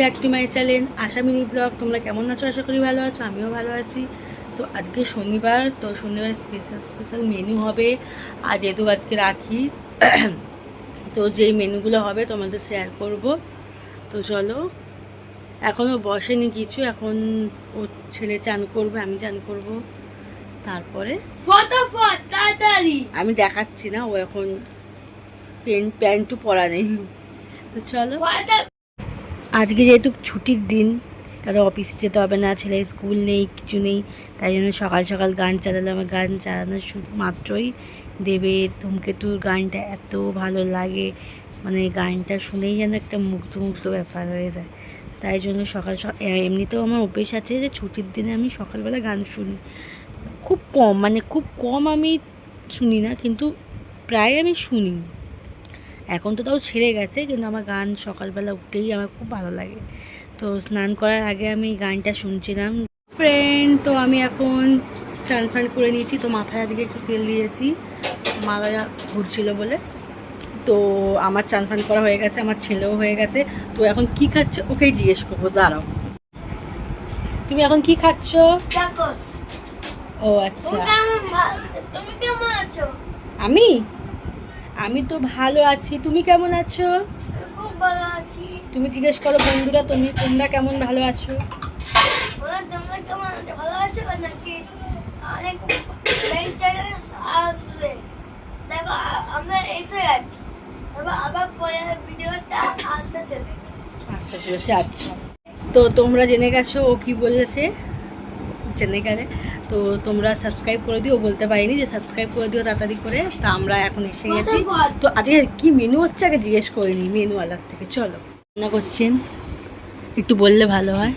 Back to my channel Asha mini vlog. তোমরা কেমন আছো? আশা করি ভালো আছো আমিও ভালো আছি। তো আজকে শনিবার তো শনিবার স্পেশাল স্পেশাল মেনু হবে। আর যেহেতু আজকে রাখি তো যেই মেনুগুলো হবে তোমাদের শেয়ার করব। তো চলো এখনও বসেনি কিছু এখন ও ছেলে চান করবে আমি চান করব। তারপরে? আমি দেখাচ্ছি না ও এখন প্যান্ট প্যান্টও পরা নেই। তো চলো। আজকে যেহেতু ছুটির দিন, কারও অফিস যেতে হবে না ছেলে স্কুল নেই, কিছু নেই, তাই জন্য সকাল সকাল গান চালালাম আমার গান চালানোর মাত্রই দেবে ধূমকেতুর গানটা এত ভালো লাগে। মানে গানটা শুনেই যেন একটা মুগ্ধ মুগ্ধ ব্যাপার হয়ে যায়। তাই জন্য সকাল সকাল এমনিতেও আমার অভ্যেস আছে যে ছুটির দিনে আমি সকালবেলা গান শুনি। খুব কম মানে খুব কম আমি শুনি না, কিন্তু প্রায় আমি শুনি। এখন তো তাও ছেড়ে গেছে কিন্তু আমার গান সকালবেলা উঠতেই আমার খুব ভালো লাগে। তো স্নান করার আগে আমি গানটা শুনছিলাম। ফ্রেন্ড তো আমি এখন চান ফান করে নিয়েছি তো মাথায় আজকে একটু তেল দিয়েছি মাথা ঘুরছিল বলে। তো আমার চান ফান করা হয়ে গেছে আমার ছেলেও হয়ে গেছে। তো এখন কি খাচ্ছে? ওকেই জিজ্ঞেস করব দাঁড়াও। তুমি এখন কি খাচ্ছ? ও আচ্ছা। আমি? আমি তো ভালো আছি। তুমি কেমন আছো? খুব ভালো আছি। তুমি জিজ্ঞেস করো বন্ধুরা তুমি তোমরা কেমন ভালো আছো? বলো তোমরা কেমন ভালো আছো নাকি? অনেক আসলে দেখো আমরা এসে তারপর আবার ভিডিওটা আসতে চলেছে আচ্ছা। তো তোমরা জেনে গেছো ও কি বলেছে? জেনে গেলে তো তোমরা সাবস্ক্রাইব করে দিও বলতে পারিনি যে সাবস্ক্রাইব করে দিও তাড়াতাড়ি করে। তা আমরা এখন এসে গেছি। তো আজকে কি মেনু হচ্ছে আগে জিজ্ঞেস করিনি মেনু আলার থেকে চলো। রান্না করছেন? একটু বললে ভালো হয়।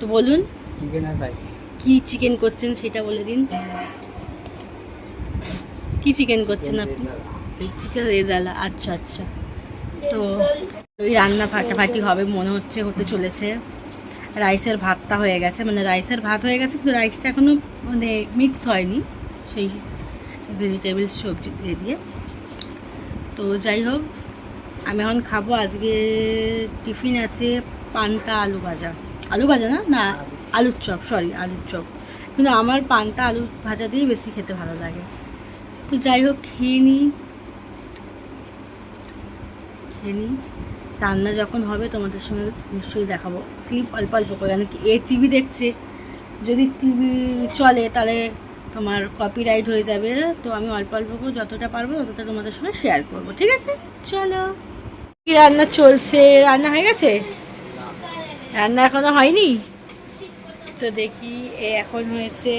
তো বলুন। চিকেন কি চিকেন করছেন সেটা বলে দিন। কি চিকেন করছেন আপনি? চিকেন রেজালা আচ্ছা আচ্ছা। তো ওই রান্না ফাটাফাটি হবে মনে হচ্ছে হতে চলেছে। রাইসের ভাতটা হয়ে গেছে মানে রাইসের ভাত হয়ে গেছে, কিন্তু রাইসটা এখনও মানে মিক্স হয়নি, সেই ভেজিটেবলস সবজি দিয়ে দিয়ে। তো যাই হোক, আমি এখন খাব আজকে টিফিন আছে পান্তা আলু ভাজা। আলু ভাজা না? না, আলুর চপ সরি আলুর চপ। কিন্তু আমার পান্তা আলু ভাজা দিয়েই বেশি খেতে ভালো লাগে। তো যাই হোক, খেয়ে নিই খেয়ে নিই রান্না যখন হবে, তোমাদের সঙ্গে নিশ্চয়ই দেখাবো। ক্লিপ অল্প অল্প করে কেন কি, এ টিভি দেখছে। যদি টিভি চলে, তাহলে তোমার কপিরাইট হয়ে যাবে। তো আমি অল্প অল্প করে যতটা পারব, ততটা তোমাদের সঙ্গে শেয়ার করব, ঠিক আছে? চলো। কি রান্না চলছে? রান্না হয়ে গেছে? রান্না এখনও হয়নি? তো দেখি, এ এখন হয়েছে!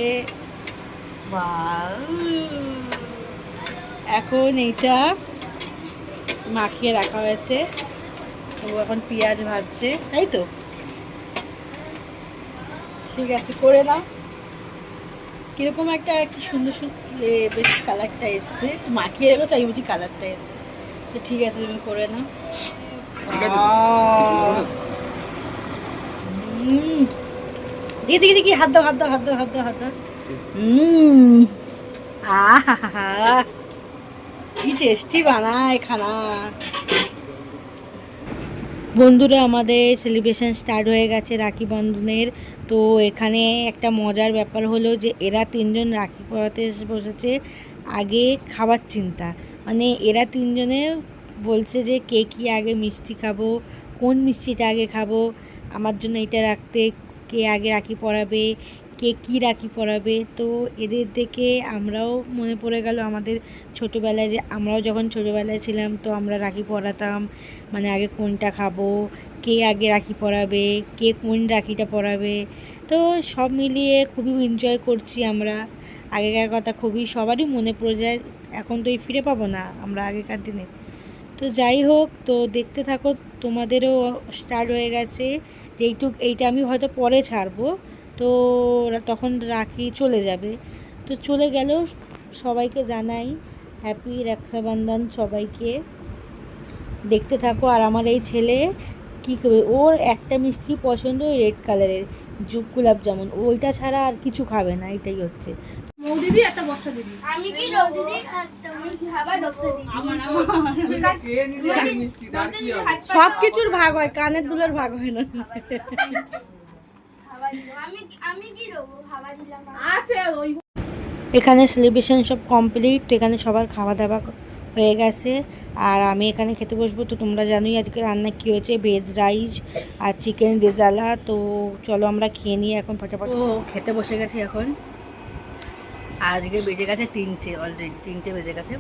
এখন এইটা মাখিয়ে রাখা হয়েছে। ও এখন পেঁয়াজ ভাজছে তাই তো? ঠিক আছে করে নাও। কীরকম একটা কি সুন্দর সুন্দর বেশ কালারটা এসছে। মাখিয়ে রেখো চাই বুঝি কালারটা এসছে। ঠিক আছে তুমি করে নাও। Wow! হুম। দেখি দেখি দেখি হাত দাও হাত দাও হাত দাও হাত দাও হাত দাও। হুম। আহা কি টেস্টি বানায় খানা। বন্ধুরা, আমাদের সেলিব্রেশন স্টার্ট হয়ে গেছে রাখি বন্ধনের। তো এখানে একটা মজার ব্যাপার হলো যে, এরা তিনজন রাখি পড়াতে এসে বসেছে আগে খাবার চিন্তা। মানে এরা তিনজনে বলছে যে, কে কী আগে মিষ্টি খাব? কোন মিষ্টিটা আগে খাব? আমার জন্য এটা রাখতে কে আগে রাখি পরাবে? কে কী রাখি পরাবে? তো এদের দেখে আমরাও মনে পড়ে গেল আমাদের ছোটোবেলায় যে আমরাও যখন ছোটোবেলায় ছিলাম, তো আমরা রাখি পরাতাম। মানে আগে কোনটা খাব? কে আগে রাখি পরাবে? কে কোন রাখিটা পরাবে? তো সব মিলিয়ে খুবই এনজয় করছি আমরা। আগেকার কথা খুবই সবারই মনে পড়ে যায়, এখন তো এই ফিরে পাবো না, আমরা আগেকার দিনে। তো যাই হোক, তো দেখতে থাকো, তোমাদেরও স্টার্ট হয়ে গেছে। যেইটুক, এইটা আমি হয়তো পরে ছাড়বো। তো তখন রাখি চলে যাবে। তো চলে গেল সবাইকে জানাই হ্যাপি রক্ষাবন্ধন সবাইকে। দেখতে থাকো আর আমার এই ছেলে কী করবে? ওর একটা মিষ্টি পছন্দ ওই রেড কালারের গোলাপ জামুন। ওইটা ছাড়া আর কিছু খাবে না এটাই হচ্ছে। দিদি একটা দিদি আমি কি দিদি সব কিছুর ভাগ হয় কানের দুলের ভাগ হয় না। এখানে সেলিব্রেশন সব কমপ্লিট এখানে সবার খাওয়া দাওয়া হয়ে গেছে। আর আমি এখানে খেতে বসবো। তো তোমরা জানোই আজকে রান্না কী হয়েছে। ভেজ রাইস আর চিকেন রেজালা তো চলো আমরা খেয়ে নিই এখন ফটাফট। ও খেতে বসে গেছি এখন। আজকে বেজে গেছে তিনটে অলরেডি তিনটে বেজে গেছে।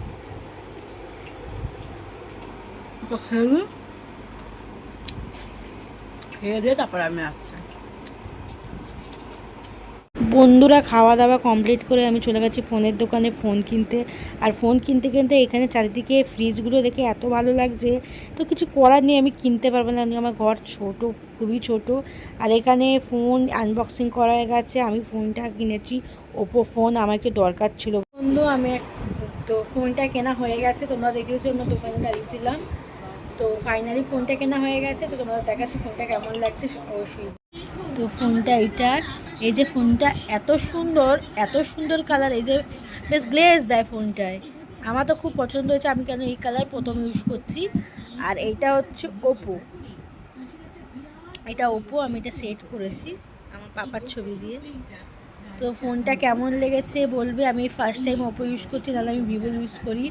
তো খেয়ে দিয়ে তারপর আমি আসছি। বন্ধুরা খাওয়া দাওয়া কমপ্লিট করে আমি চলে গেছি ফোনের দোকানে ফোন কিনতে। আর ফোন কিনতে কিনতে এখানে চারিদিকে ফ্রিজগুলো দেখে এত ভালো লাগছে। তো কিছু করার নেই, আমি কিনতে পারব না। আমি আমার ঘর ছোট, খুবই ছোট। আর এখানে ফোন আনবক্সিং করা হয়ে গেছে। আমি ফোনটা কিনেছি। ওপো ফোন আমাকে দরকার ছিল। বন্ধু, আমি তো ফোনটা কেনা হয়ে গেছে। তোমরা দেখেছ, আমরা দোকানে দাঁড়িয়েছিলাম। তো ফাইনালি ফোনটা কেনা হয়ে গেছে। তো তোমরা দেখাচ্ছি ফোনটা কেমন লাগছে। অবশ্যই। তো ফোনটা এইটার। এই যে ফোনটা এত সুন্দর এত সুন্দর কালার এই যে বেশ গ্লেজ দেয় ফোনটায়। আমার তো খুব পছন্দ হয়েছে, আমি কেন এই কালার প্রথম ইউজ করছি। আর এইটা হচ্ছে ওপো এটা ওপো আমি এটা সেট করেছি আমার পাপার ছবি দিয়ে। তো ফোনটা কেমন লেগেছে বলবে? আমি ফার্স্ট টাইম ওপো ইউজ করছি তাহলে আমি ভিভো ইউজ করি।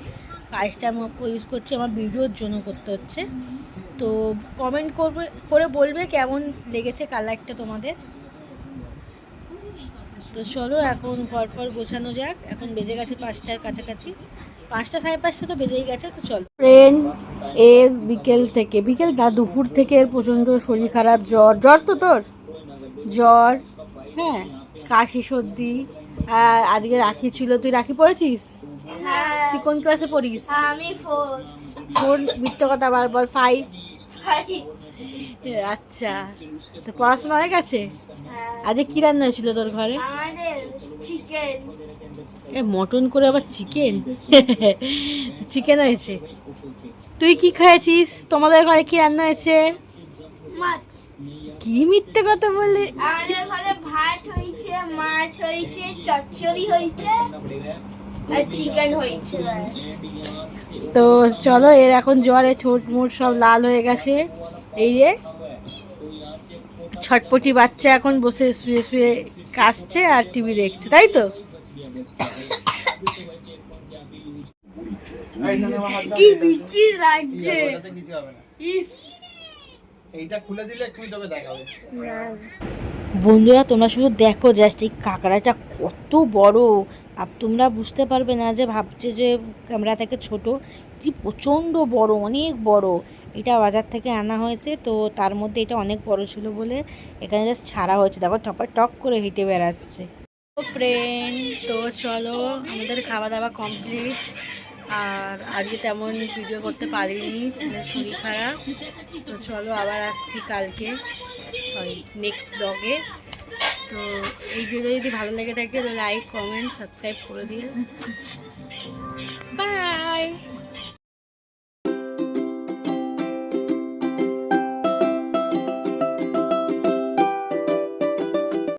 ফার্স্ট টাইম ওপো ইউজ করছি, আমার ভিডিওর জন্য করতে হচ্ছে। তো কমেন্ট করবে, করে বলবে কেমন লেগেছে কালারটা তোমাদের। তো চলো এখন ঘর পর গোছানো যাক। এখন বেজে গেছে পাঁচটার কাছাকাছি। পাঁচটা সাড়ে পাঁচটা তো বেজেই গেছে তো চলো। ট্রেন এর বিকেল থেকে বিকেল না দুপুর থেকে এর প্রচণ্ড শরীর খারাপ জ্বর। জ্বর তো তোর? জ্বর? হ্যাঁ। কাশি সর্দি আর আজকে রাখি ছিল। তুই রাখি পড়েছিস? হ্যাঁ। তুই কোন ক্লাসে পড়িস? আমি ফোর ফোর মিথ্যে কথা বল ফাইভ ভাই আচ্ছা। তো পড়াশোনা হয়ে গেছে? হ্যাঁ। আজকে কি রান্না হয়েছিল তোর ঘরে? চিকেন এ মটন করে আবার চিকেন চিকেন হয়েছে। তুই কি খেয়েছিস? তোমাদের ঘরে কি রান্না হয়েছে? মাছ। কি মিথ্যে কথা বলে আমাদের ঘরে ভাত হয়েছে মাছ হয়েছে চচ্চড়ি হয়েছে আর চিকেন হয়েছে তো চলো এর এখন জ্বরে ঠোঁট মোট সব লাল হয়ে গেছে। এই রে ছটপটি বাচ্চা এখন বসে শুয়ে শুয়ে কাশছে আর টিভি দেখছে তাই তো। কি বিচি লাগছে। ইস। এইটা খুলে দিলে এক্ষুনি তোকে দেখাবে। বন্ধুরা তোমরা শুধু দেখো জাস্ট এই কাঁকড়াটা কত বড়। আর তোমরা বুঝতে পারবে না যে ভাবছে যে ক্যামেরা থেকে ছোট। কি প্রচণ্ড বড় অনেক বড়। এটা বাজার থেকে আনা হয়েছে, তো তার মধ্যে এটা অনেক বড় ছিল বলে এখানে জাস্ট ছাড়া হয়েছে। দেখো টপা টক করে হেঁটে বেড়াচ্ছে। ফ্রেন্ড তো চলো আমাদের খাওয়া দাওয়া কমপ্লিট আর আজকে তেমন ভিডিও করতে পারিনি শরীর খারাপ। তো চলো আবার আসছি কালকে সরি নেক্সট ব্লগে তো এই ভিডিও যদি ভালো লেগে থাকে তো লাইক কমেন্ট সাবস্ক্রাইব করে দিয়ে